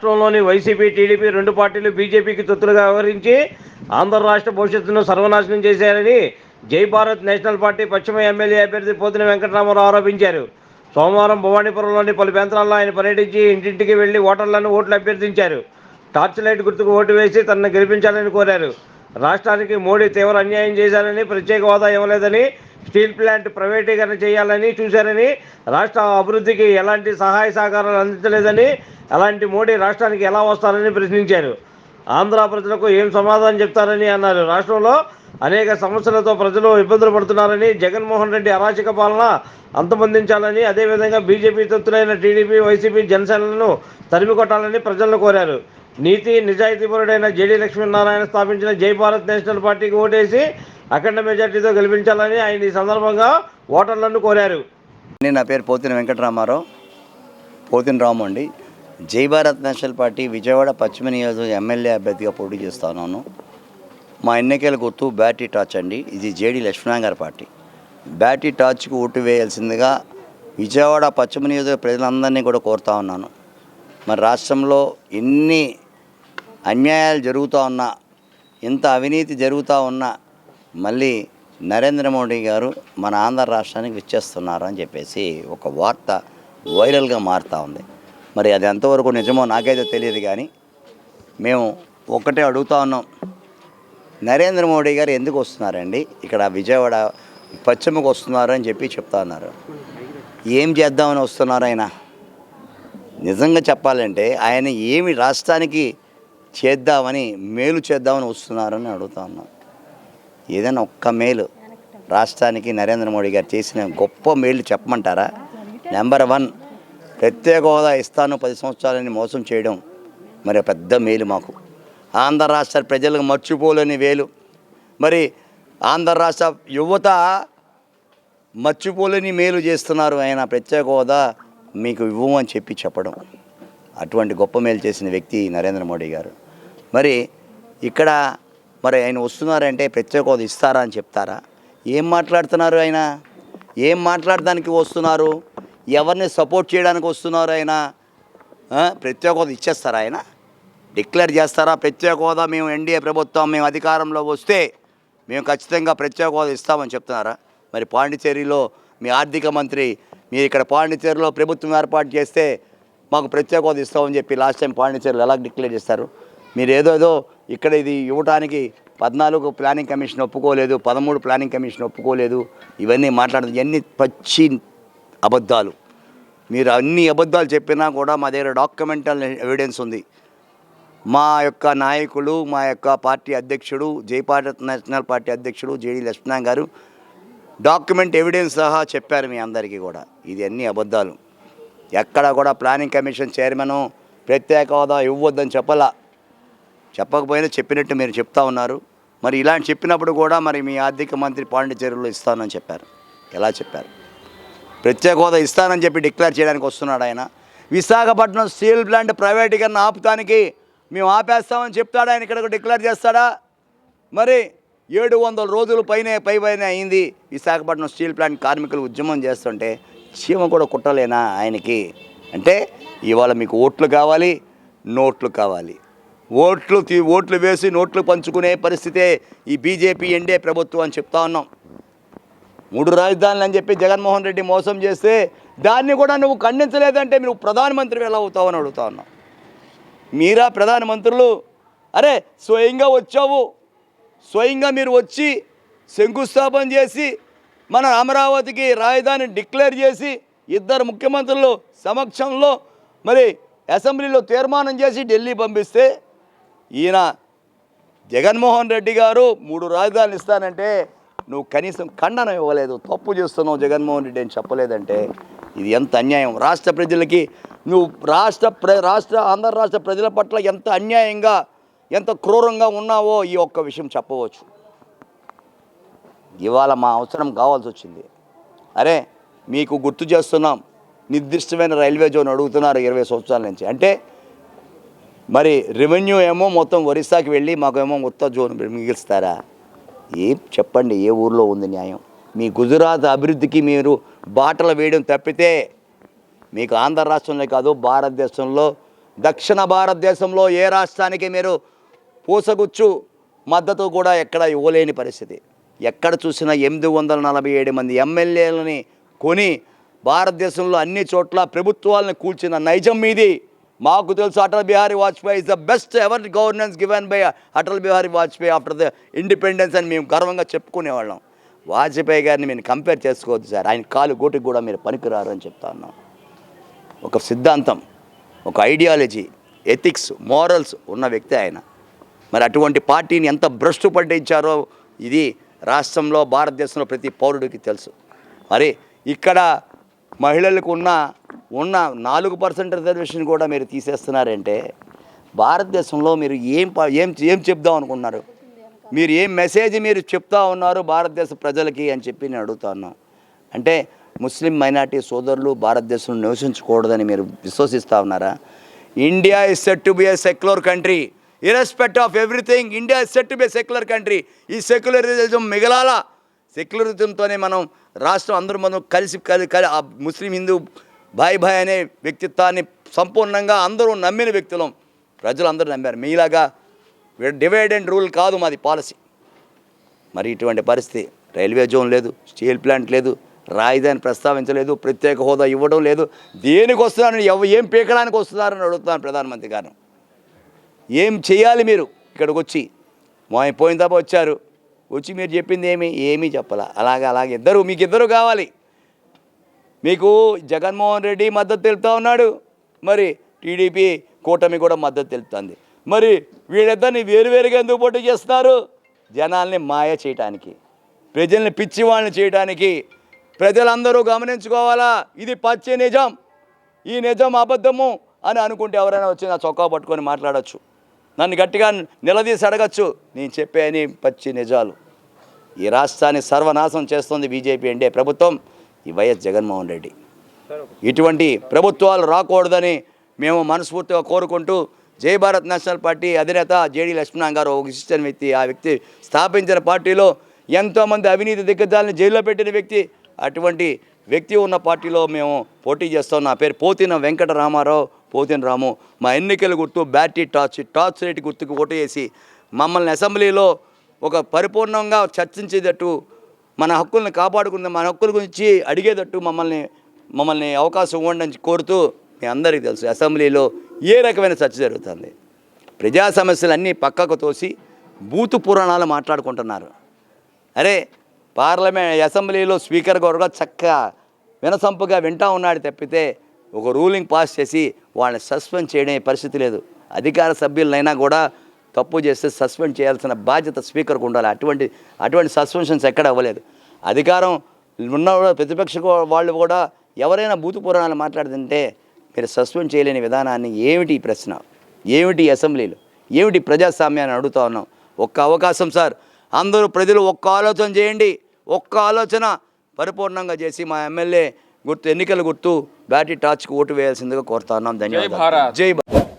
రాష్ట్రంలోని YCP TDP రెండు పార్టీలు బీజేపీకి తొత్తులుగా వ్యవహరించి ఆంధ్ర రాష్ట్ర భవిష్యత్తును సర్వనాశనం చేశారని జై భారత్ నేషనల్ పార్టీ పశ్చిమ ఎమ్మెల్యే అభ్యర్థి పోతిన వెంకటరామారావు ఆరోపించారు. సోమవారం భవానీపురంలోని పలు ప్రాంతాల్లో ఆయన పర్యటించి ఇంటింటికి వెళ్ళి ఓటర్లను ఓట్లు అభ్యర్థించారు. టార్చ్ లైట్ గుర్తుకు ఓటు వేసి తనను గెలిపించాలని కోరారు. రాష్ట్రానికి మోడీ తీవ్ర అన్యాయం చేశారని ప్రత్యేక హోదా ఇవ్వలేదని స్టీల్ ప్లాంట్ ప్రైవేటీకరణ చేయాలని చూశారని రాష్ట్ర అభివృద్ధికి ఎలాంటి సహాయ సహకారాలు అందించలేదని అలాంటి మోడీ రాష్ట్రానికి ఎలా వస్తారని ప్రశ్నించారు. ఆంధ్ర ప్రజలకు ఏం సమాధానం చెప్తారని అన్నారు. రాష్ట్రంలో అనేక సమస్యలతో ప్రజలు ఇబ్బందులు పడుతున్నారని జగన్మోహన్ రెడ్డి అరాచక పాలన అంతమొందించాలని అదేవిధంగా బీజేపీ తొత్తులైన టీడీపీ వైసీపీ జనసేనలను తరిమి కొట్టాలని ప్రజలను కోరారు. నీతి నిజాయితీపరుడైన జేడీ లక్ష్మీనారాయణ స్థాపించిన జై భారత్ నేషనల్ పార్టీకి ఓటేసి అఖండ మెజార్టీతో గెలిపించాలని ఆయన ఈ సందర్భంగా ఓటర్లను కోరారు. నేను నా పేరు పోతిన వెంకటరామారావు. పోతిన రాము అండి. జై భారత్ నేషనల్ పార్టీ విజయవాడ పశ్చిమ నియోజకవర్గ ఎమ్మెల్యే అభ్యర్థిగా పోటీ చేస్తున్నాను. మా ఎన్నికల గుర్తు బ్యాటరీ టార్చ్ అండి. ఇది జేడి లక్ష్మణ్ గారి పార్టీ. బ్యాటరీ టార్చ్కి ఓటు వేయాల్సిందిగా విజయవాడ పశ్చిమ నియోజకవర్గ ప్రజలందరినీ కూడా కోరుతా ఉన్నాను. మరి రాష్ట్రంలో ఎన్ని అన్యాయాలు జరుగుతూ ఉన్నా ఇంత అవినీతి జరుగుతూ ఉన్నా మళ్ళీ నరేంద్ర మోడీ గారు మన ఆంధ్ర రాష్ట్రానికి విచ్చేస్తున్నారు అని చెప్పేసి ఒక వార్త వైరల్గా మారుతూ ఉంది. మరి అది ఎంతవరకు నిజమో నాకైతే తెలియదు కానీ మేము ఒకటే అడుగుతా ఉన్నాం. నరేంద్ర మోడీ గారు ఎందుకు వస్తున్నారండి? ఇక్కడ విజయవాడ పశ్చిమకు వస్తున్నారు అని చెప్పి చెప్తా ఉన్నారు. ఏం చేద్దామని వస్తున్నారు ఆయన? నిజంగా చెప్పాలంటే ఆయన ఏమి రాష్ట్రానికి చేద్దామని మేలు చేద్దామని వస్తున్నారని అడుగుతా ఉన్నాం. ఏదైనా ఒక్క మేలు రాష్ట్రానికి నరేంద్ర మోడీ గారు చేసిన గొప్ప మేలు చెప్పమంటారా? నెంబర్ వన్ ప్రత్యేక హోదా ఇస్తాను పది సంవత్సరాలని మోసం చేయడం మరి పెద్ద మేలు మాకు. ఆంధ్ర రాష్ట్ర ప్రజలకు మర్చిపోలేని వేలు. మరి ఆంధ్ర రాష్ట్ర యువత మర్చిపోలేని మేలు చేస్తున్నారు. ఆయన ప్రత్యేక హోదా మీకు ఇవ్వమని చెప్పి చెప్పడం. అటువంటి గొప్ప మేలు చేసిన వ్యక్తి నరేంద్ర మోడీ గారు. మరి ఇక్కడ మరి ఆయన వస్తున్నారంటే ప్రత్యేక హోదా ఇస్తారా అని చెప్తారా? ఏం మాట్లాడుతున్నారు ఆయన? ఏం మాట్లాడడానికి వస్తున్నారు? ఎవరిని సపోర్ట్ చేయడానికి వస్తున్నారు ఆయన? ప్రత్యేక హోదా ఇచ్చేస్తారా ఆయన? డిక్లేర్ చేస్తారా? ప్రత్యేక హోదా మేము ఎన్డీఏ ప్రభుత్వం మేము అధికారంలో వస్తే మేము ఖచ్చితంగా ప్రత్యేక హోదా ఇస్తామని చెప్తున్నారా? మరి పాండిచేరిలో మీ ఆర్థిక మంత్రి మీరు ఇక్కడ పాండిచేరిలో ప్రభుత్వం ఏర్పాటు చేస్తే మాకు ప్రత్యేక హోదా ఇస్తామని చెప్పి లాస్ట్ టైం పాండిచేరిలో ఎలా డిక్లేర్ చేస్తారు? మీరు ఏదోదో ఇక్కడ ఇది ఇవ్వటానికి పద్నాలుగు ప్లానింగ్ కమిషన్ ఒప్పుకోలేదు పదమూడు ప్లానింగ్ కమిషన్ ఒప్పుకోలేదు ఇవన్నీ మాట్లాడదు. ఇవన్నీ పచ్చి అబద్ధాలు. మీరు అన్ని అబద్ధాలు చెప్పినా కూడా మా దగ్గర డాక్యుమెంటల్ ఎవిడెన్స్ ఉంది. మా యొక్క నాయకులు మా యొక్క పార్టీ అధ్యక్షుడు జయపారత్ నేషనల్ పార్టీ అధ్యక్షుడు జేడి లక్ష్మణ్ గారు డాక్యుమెంట్ ఎవిడెన్స్ సహా చెప్పారు మీ అందరికీ కూడా. ఇది అన్ని అబద్ధాలు. ఎక్కడ కూడా ప్లానింగ్ కమిషన్ చైర్మన్ ప్రత్యేక హోదా ఇవ్వద్దని చెప్పలా. చెప్పకపోయినా చెప్పినట్టు మీరు చెప్తా ఉన్నారు. మరి ఇలాంటి చెప్పినప్పుడు కూడా మరి మీ ఆర్థిక మంత్రి పాండిచేరులో ఇస్తానని చెప్పారు. ఎలా చెప్పారు? ప్రత్యేక హోదా ఇస్తానని చెప్పి డిక్లేర్ చేయడానికి వస్తున్నాడు ఆయన. విశాఖపట్నం స్టీల్ ప్లాంట్ ప్రైవేటీకరణ ఆపుతానికి మేము ఆపేస్తామని చెప్తాడు? ఆయన ఇక్కడ డిక్లేర్ చేస్తాడా? మరి ఏడు వందల రోజులు పైనే పై పైన అయింది విశాఖపట్నం స్టీల్ ప్లాంట్ కార్మికులు ఉద్యమం చేస్తుంటే చీమ కూడా కుట్టలేనా ఆయనకి? అంటే ఇవాళ మీకు ఓట్లు కావాలి నోట్లు కావాలి. ఓట్లు తీ ఓట్లు వేసి నోట్లు పంచుకునే పరిస్థితే ఈ బీజేపీ ఎండే ప్రభుత్వం అని చెప్తా ఉన్నాం. మూడు రాజధానులు అని చెప్పి జగన్మోహన్ రెడ్డి మోసం చేస్తే దాన్ని కూడా నువ్వు ఖండించలేదంటే నువ్వు ప్రధానమంత్రి ఎలా అవుతావు అని అడుగుతా ఉన్నావు మీరా ప్రధానమంత్రులు? అరే స్వయంగా వచ్చావు. స్వయంగా మీరు వచ్చి శంకుస్థాపన చేసి మన అమరావతికి రాజధాని డిక్లేర్ చేసి ఇద్దరు ముఖ్యమంత్రులు సమక్షంలో మరి అసెంబ్లీలో తీర్మానం చేసి ఢిల్లీ పంపిస్తే ఈయన జగన్మోహన్ రెడ్డి గారు మూడు రాజధానులు ఇస్తానంటే నువ్వు కనీసం ఖండన ఇవ్వలేదు తప్పు చేస్తున్నావు జగన్మోహన్ రెడ్డి అని చెప్పలేదంటే ఇది ఎంత అన్యాయం. రాష్ట్ర ప్రజలకి నువ్వు రాష్ట్ర ప్ర రాష్ట్ర ఆంధ్ర రాష్ట్ర ప్రజల పట్ల ఎంత అన్యాయంగా ఎంత క్రూరంగా ఉన్నావో ఈ ఒక్క విషయం చెప్పవచ్చు. ఇవాళ మా అవసరం కావాల్సి వచ్చింది. అరే మీకు గుర్తు చేస్తున్నాం నిర్దిష్టమైన రైల్వే జోన్ అడుగుతున్నారు ఇరవై సంవత్సరాల నుంచి. అంటే మరి రెవెన్యూ ఏమో మొత్తం ఒరిస్సాకి వెళ్ళి మాకేమో మొత్తం జోన్ మిగిలిస్తారా? ఏం చెప్పండి ఏ ఊర్లో ఉంది న్యాయం? మీ గుజరాత్ అభివృద్ధికి మీరు బాటలు వేయడం తప్పితే మీకు ఆంధ్ర రాష్ట్రంలో కాదు భారతదేశంలో దక్షిణ భారతదేశంలో ఏ రాష్ట్రానికి మీరు పూసగుచ్చు మద్దతు కూడా ఎక్కడ ఇవ్వలేని పరిస్థితి. ఎక్కడ చూసినా ఎనిమిది వందల నలభై ఏడు మంది ఎమ్మెల్యేలని కొని భారతదేశంలో అన్ని చోట్ల ప్రభుత్వాలను కూల్చిన నైజం మీది. మాకు తెలుసు Atal Bihari Vajpayee is the best ever governance given by Atal Bihari Vajpayee after the independence అని మేము గర్వంగా చెప్పుకునేవాళ్ళం వాజ్పేయి గారిని మేము కంపేర్ చేసుకోవద్దు సార్. ఆయన కాలు గోటికి కూడా మీరు పనికిరారు అని చెప్తా ఉన్నాం. ఒక సిద్ధాంతం ఒక ఐడియాలజీ ఎథిక్స్ మోరల్స్ ఉన్న వ్యక్తి ఆయన. మరి అటువంటి పార్టీని ఎంత భ్రష్టు పట్టించారో ఇది రాష్ట్రంలో భారతదేశంలో ప్రతి పౌరుడికి తెలుసు. మరి ఇక్కడ మహిళలకు ఉన్న ఉన్న నాలుగు పర్సెంట్ రిజర్వేషన్ కూడా మీరు తీసేస్తున్నారంటే భారతదేశంలో మీరు ఏం ఏం ఏం చెప్దాం అనుకున్నారు? మీరు ఏం మెసేజ్ మీరు చెప్తా ఉన్నారు భారతదేశ ప్రజలకి అని చెప్పి నేను అడుగుతాను. అంటే ముస్లిం మైనార్టీ సోదరులు భారతదేశంలో నివసించకూడదని మీరు విశ్వసిస్తూ ఉన్నారా? India is set to be a secular country. Irrespective of everything India is set to be secular country. ఈ సెక్యులరిజం మిగలాలా? సెక్యులరిజంతోనే మనం రాష్ట్రం అందరూ మనం కలిసి కలి కలి ఆ ముస్లిం హిందూ భాయ్ భాయ్ అనే వ్యక్తిత్వాన్ని సంపూర్ణంగా అందరూ నమ్మిన వ్యక్తులం ప్రజలందరూ నమ్మారు. మీలాగా డివైడ్ అండ్ రూల్ కాదు మాది పాలసీ. మరి ఇటువంటి పరిస్థితి రైల్వే జోన్ లేదు స్టీల్ ప్లాంట్ లేదు రాజధాని ప్రస్తావించలేదు ప్రత్యేక హోదా ఇవ్వడం లేదు. దేనికి వస్తున్నారని ఎవ ఏం పీకడానికి వస్తున్నారని అడుగుతున్నాను ప్రధానమంత్రి గారు. ఏం చేయాలి మీరు ఇక్కడికి వచ్చి? మా తప్ప వచ్చారు. వచ్చి మీరు చెప్పింది ఏమి? ఏమీ చెప్పాల? అలాగే అలాగే. ఇద్దరు మీకు ఇద్దరు కావాలి. మీకు జగన్మోహన్ రెడ్డి మద్దతు తెలుపుతా ఉన్నాడు. మరి టీడీపీ కూటమి కూడా మద్దతు తెలుపుతుంది. మరి వీళ్ళిద్దరిని వేరువేరుగా ఎందుకు పోటీ చేస్తున్నారు? జనాల్ని మాయ చేయటానికి ప్రజల్ని పిచ్చి వాళ్ళని చేయడానికి ప్రజలందరూ గమనించుకోవాలా? ఇది పచ్చి నిజం. ఈ నిజం అబద్ధము అని అనుకుంటే ఎవరైనా వచ్చి నా చొక్కా పట్టుకొని మాట్లాడచ్చు. నన్ను గట్టిగా నిలదీసి అడగచ్చు. నేను చెప్పే అని పచ్చి నిజాలు. ఈ రాష్ట్రాన్ని సర్వనాశనం చేస్తుంది బీజేపీ అంటే ప్రభుత్వం ఈ వైఎస్ జగన్మోహన్ రెడ్డి. ఇటువంటి ప్రభుత్వాలు రాకూడదని మేము మనస్ఫూర్తిగా కోరుకుంటూ జై భారత్ నేషనల్ పార్టీ అధినేత జేడీ లక్ష్మణ్ గారు ఒక విశిష్టమైన వ్యక్తి. ఆ వ్యక్తి స్థాపించిన పార్టీలో ఎంతోమంది అవినీతి దిగ్గజాలను జైల్లో పెట్టిన వ్యక్తి. అటువంటి వ్యక్తి ఉన్న పార్టీలో మేము పోటీ చేస్తాం. నా పేరు పోతిన వెంకట రామారావు పోతిన రాము. మా ఎన్నికల గుర్తు బ్యాటరీ టార్చ్ టార్చ్ రేట్ గుర్తుకు ఓటు వేసి మమ్మల్ని అసెంబ్లీలో ఒక పరిపూర్ణంగా చర్చించేటట్టు మన హక్కుల్ని కాపాడుకున్న మన హక్కుల గురించి అడిగేటట్టు మమ్మల్ని మమ్మల్ని అవకాశం ఇవ్వండి అని కోరుతూ మీ అందరికీ తెలుసు అసెంబ్లీలో ఏ రకమైన చర్చ జరుగుతుంది. ప్రజా సమస్యలన్నీ పక్కకు తోసి బూతు పురాణాలు మాట్లాడుకుంటున్నారు. అరే పార్లమెంట్ అసెంబ్లీలో స్పీకర్ కూడా చక్కగా వినసంపుగా వింటా ఉన్నాడు తప్పితే ఒక రూలింగ్ పాస్ చేసి వాళ్ళని సస్పెండ్ చేయడం పరిస్థితి లేదు. అధికార సభ్యులైనా కూడా తప్పు చేస్తే సస్పెండ్ చేయాల్సిన బాధ్యత స్పీకర్కు ఉండాలి. అటువంటి అటువంటి సస్పెన్షన్స్ ఎక్కడ అవ్వలేదు. అధికారం ఉన్న ప్రతిపక్ష వాళ్ళు కూడా ఎవరైనా బూతు పురాణాలు మాట్లాడుతుంటే మీరు సస్పెండ్ చేయలేని విధానాన్ని ఏమిటి ప్రశ్న? ఏమిటి అసెంబ్లీలో? ఏమిటి ప్రజాస్వామ్యాన్ని అడుగుతా ఉన్నాం? ఒక్క అవకాశం సార్. అందరూ ప్రజలు ఒక్క ఆలోచన చేయండి. ఒక్క ఆలోచన పరిపూర్ణంగా చేసి మా ఎమ్మెల్యే గుర్తు ఎన్నికల గుర్తు బ్యాటరీ టార్చ్కి ఓటు వేయాల్సిందిగా కోరుతా ఉన్నాం. ధన్యవాదాలు. జై భారత్.